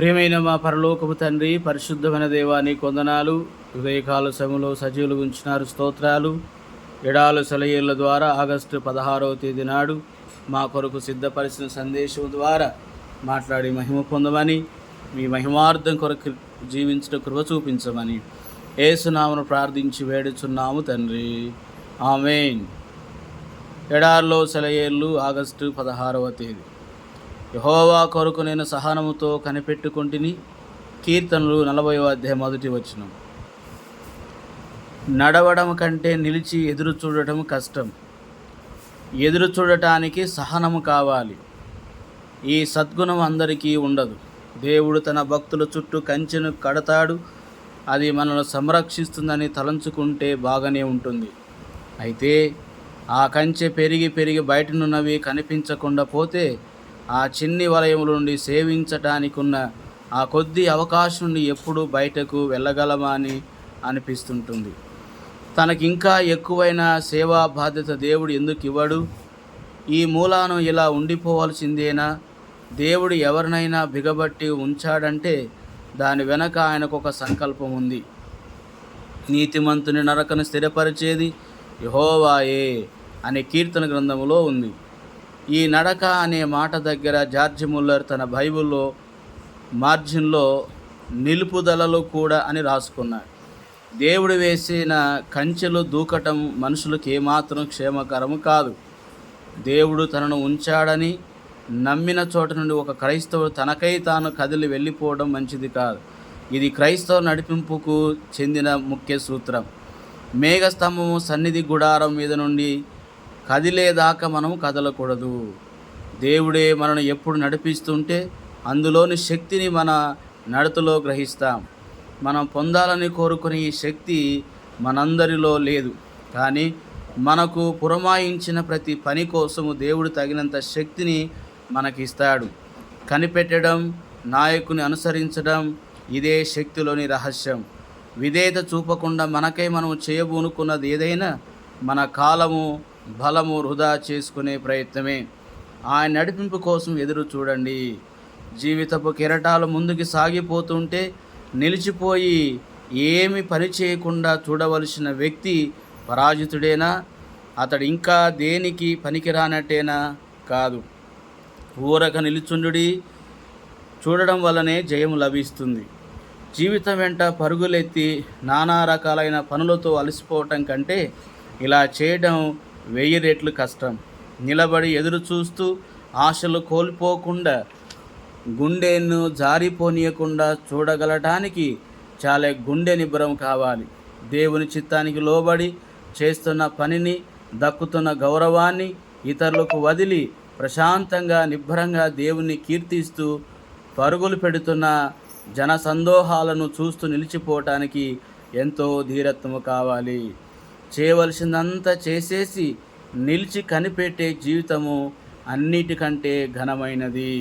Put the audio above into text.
ప్రియమైన మా పరలోకపు తండ్రి పరిశుద్ధమైన దేవాని కొందనాలు హృదయకాల సమయంలో సజీవులు ఉంచినారు స్తోత్రాలు. ఎడాలు సెలయేళ్ళ ద్వారా ఆగస్టు పదహారవ తేదీ నాడు మా కొరకు సిద్ధపరిచిన సందేశం ద్వారా మాట్లాడి మహిమ పొందమని మీ మహిమార్థం కొరకు జీవించిన కృప చూపించమని ఏసునామను ప్రార్థించి వేడుచున్నాము తండ్రి. ఆమెన్. ఎడార్లో సెలయేళ్ళు ఆగస్టు పదహారవ తేదీ. యహోవా కొరకు నేను సహనముతో కనిపెట్టుకుంటుని. కీర్తనలు నలభై అధ్యాయం మొదటి వచ్చిన నడవడం కంటే నిలిచి ఎదురు చూడటం కష్టం. ఎదురు చూడటానికి సహనము కావాలి. ఈ సద్గుణం అందరికీ ఉండదు. దేవుడు తన భక్తుల చుట్టూ కంచెను కడతాడు. అది మనల్ని సంరక్షిస్తుందని తలంచుకుంటే బాగానే ఉంటుంది. అయితే ఆ కంచె పెరిగి పెరిగి బయటనున్నవి కనిపించకుండా పోతే ఆ చిన్ని వలయముల నుండి సేవించటానికున్న ఆ కొద్ది అవకాశం నుండి ఎప్పుడు బయటకు వెళ్ళగలమా అని అనిపిస్తుంటుంది. తనకి ఇంకా ఎక్కువైన సేవా బాధ్యత దేవుడు ఎందుకు ఇవ్వడు? ఈ మూలాను ఇలా ఉండిపోవాల్సిందేనా? దేవుడు ఎవరినైనా బిగబట్టి ఉంచాడంటే దాని వెనక ఆయనకు ఒక సంకల్పం ఉంది నీతిమంతుని నరకను స్థిరపరిచేది యహోవాయే అనే కీర్తన గ్రంథములో ఉంది. ఈ నడక అనే మాట దగ్గర జార్జ్ ముల్లర్ తన బైబిల్లో మార్జిన్లో నిలుపుదలలు కూడా అని రాసుకున్నాడు. దేవుడు వేసిన కంచెలు దూకటం మనుషులకు ఏమాత్రం క్షేమకరము కాదు. దేవుడు తనను ఉంచాడని నమ్మిన చోట నుండి ఒక క్రైస్తవుడు తనకై తాను కదిలి వెళ్ళిపోవడం మంచిది కాదు. ఇది క్రైస్తవ నడిపింపుకు చెందిన ముఖ్య సూత్రం. మేఘస్తంభము సన్నిధి గుడారం మీద నుండి కదిలేదాకా మనం కదలకూడదు. దేవుడే మనను ఎప్పుడు నడిపిస్తుంటే అందులోని శక్తిని మన నడతలో గ్రహిస్తాం. మనం పొందాలని కోరుకునే ఈ శక్తి మనందరిలో లేదు. కానీ మనకు పురమాయించిన ప్రతి పని కోసము దేవుడు తగినంత శక్తిని మనకిస్తాడు. కనిపెట్టడం నాయకుని అనుసరించడం ఇదే శక్తిలోని రహస్యం. విధేయత చూపకుండా మనకై మనం చేయబూనుకున్నది ఏదైనా మన కాలము బలము వృధా చేసుకునే ప్రయత్నమే. ఆయన నడిపింపు కోసం ఎదురు చూడండి. జీవితపు కిరటాలు ముందుకు సాగిపోతుంటే నిలిచిపోయి ఏమి పని చేయకుండా చూడవలసిన వ్యక్తి పరాజితుడేనా? అతడు ఇంకా దేనికి పనికిరానట్టేనా? కాదు. ఊరక నిలుచుండుడి. చూడడం వల్లనే జయం లభిస్తుంది. జీవితం వెంట పరుగులెత్తి నానా రకాలైన పనులతో అలసిపోవటం కంటే ఇలా చేయడం వెయ్యి రెట్లు కష్టం. నిలబడి ఎదురు చూస్తూ ఆశలు కోల్పోకుండా గుండెను జారిపోనీయకుండా చూడగలటానికి చాలా గుండె నిబ్బరం కావాలి. దేవుని చిత్తానికి లోబడి చేస్తున్న పనిని దక్కుతున్న గౌరవాన్ని ఇతరులకు వదిలి ప్రశాంతంగా నిబ్బరంగా దేవుని కీర్తిస్తూ పరుగులు పెడుతున్న జన సందోహాలను చూస్తూ నిలిచిపోవటానికి ఎంతో ధీరత్వము కావాలి. చేయవలసిందంతా చేసేసి నిలిచి కనిపెట్టే జీవితము అన్నిటికంటే ఘనమైనది.